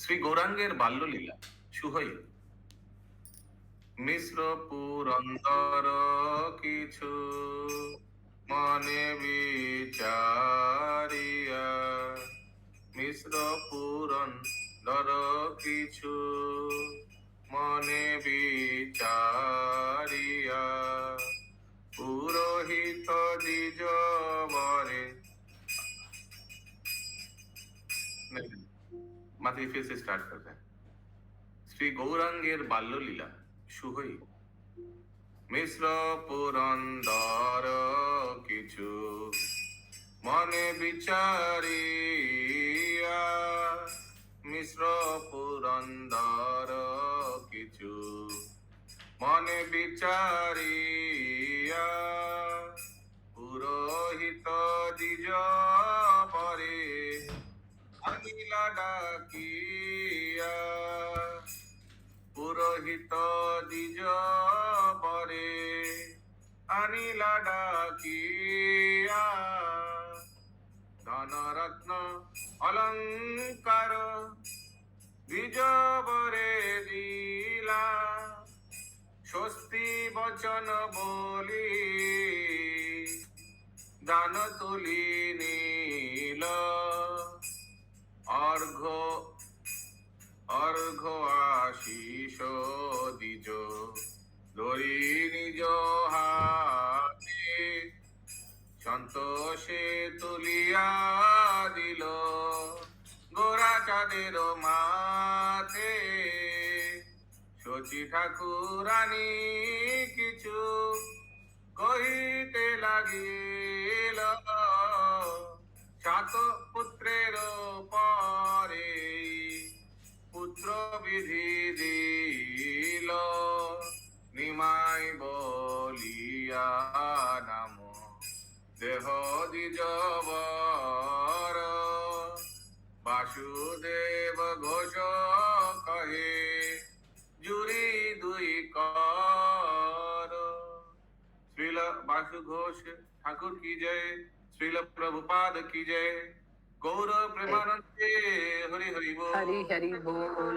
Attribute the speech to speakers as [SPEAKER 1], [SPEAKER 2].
[SPEAKER 1] শ্রী গৌরাঙ্গের বাল্যলীলা, সুহই। মিশ্র পুরন্দর কিছু মনে বিচারিয়া, মিশ্র পুরন্দর কিছু মনে বিচারিয়া, পুরোহিত দ্বিজ মাথায় फिर से स्टार्ट करते हैं শ্রী গৌরাঙ্গের বাল্যলীলা সুহই মিশ্র পুরন্দর কিছু মনে বিচারিয়া মিশ্র পুরন্দর কিছু মনে বিচারিয়া পুরোহিত দ্বিজ ডাকিয়া। পুরোহিত দ্বিজ পরে আনিলা ডাকিয়া। ধনরত্ন, অলঙ্কার দ্বিজ বরে দিলা। স্বস্তি বচন বলি, দান তুলি নীল। অর্ঘ অর্ঘ আশিস দ্বিজ ধরি নিজ হাতে সন্তোষে তুলিয়া দিল। গোরা চাঁদের মাতে শচী ঠাকুরানী কিছু কহিতে লাগিল, সাত পুত্রের নাম। দেহ দিজবর বাসুদেব ঘোষ কহে, জুড়ি দুই কর। শ্রীল বাসু ঘোষ, ঠাকুর কি জয় শ্রীল প্রভুপাদ কি জয় গৌর প্রেমানন্দে হরি হরি বল।
[SPEAKER 2] হরি হরি বল